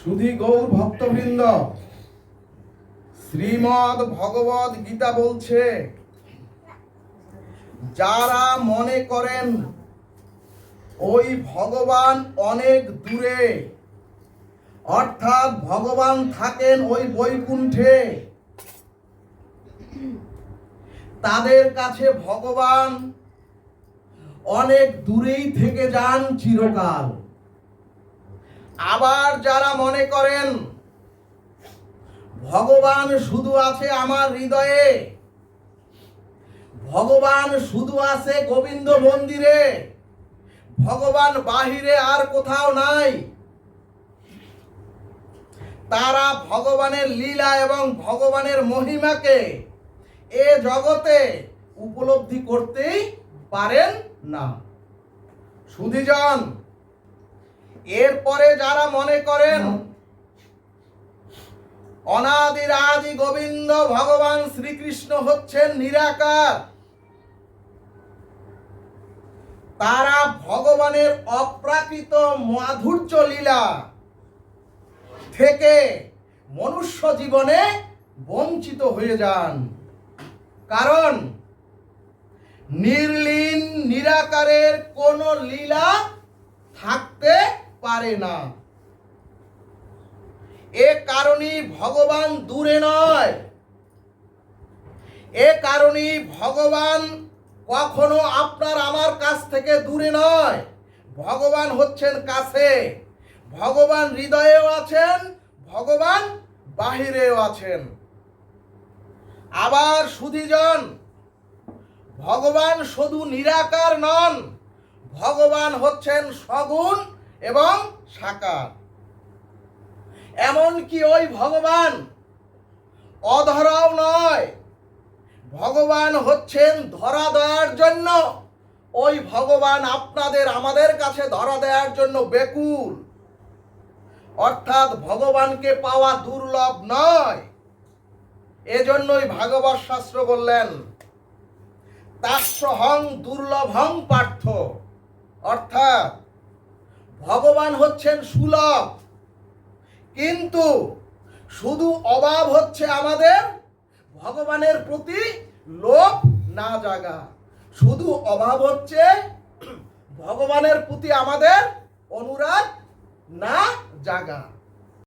সুধী গৌর ভক্তবৃন্দ, শ্রীমদ ভগবত গীতা বলছে, যারা মনে করেন ওই ভগবান অনেক দূরে, অর্থাৎ ভগবান থাকেন ওই বৈকুণ্ঠে, তাদের কাছে ভগবান অনেক দূরেই থেকে যান চিরকাল। আবার যারা মনে করেন, ভগবান শুধু আছে আমার হৃদয়ে, ভগবান শুধু আছে গোবিন্দ মন্দিরে, ভগবান বাহিরে আর কোথাও নাই। তারা ভগবানের লীলা এবং ভগবানের মহিমাকে এ জগতে উপলব্ধি করতেই পারেন না। সুধীজন এরপরে যারা মনে করেন অনাদির আদি গোবিন্দ ভগবান শ্রীকৃষ্ণ হচ্ছেন নিরাকার। তারা ভগবানের অপ্রাকৃত মাধুর্য লীলা থেকে মনুষ্য জীবনে বঞ্চিত হয়ে যান। কারণ নির্লীন নিরাকারের কোন লীলা পারে না। এ কারণেই ভগবান দূরে নয়। এ কারণেই ভগবান কখনো আপনার আমার কাছ থেকে দূরে নয়। ভগবান হচ্ছেন কাছে। ভগবান হৃদয়েও আছেন, ভগবান বাহিরেও আছেন। আবার সুধীজন, ভগবান শুধু নিরাকার নন, ভগবান হচ্ছেন সগুণ এবং সাকার। এমনকি ওই ভগবান অধরাও নয়, ভগবান হচ্ছেন ধরা দেওয়ার জন্য। ওই ভগবান আপনাদের আমাদের কাছে ধরা দেওয়ার জন্য বেকুল। অর্থাৎ ভগবানকে পাওয়া দুর্লভ নয়। এজন্যই ভাগবত শাস্ত্র বললেন, তাস্য তাস্যহং দুর্লভং পার্থ। অর্থাৎ ভগবান হচ্ছেন সুলভ। কিন্তু শুধু অভাব হচ্ছে আমাদের, ভগবানের প্রতি লোভ না জাগা। শুধু অভাব হচ্ছে ভগবানের প্রতি আমাদের অনুরাগ না জাগা।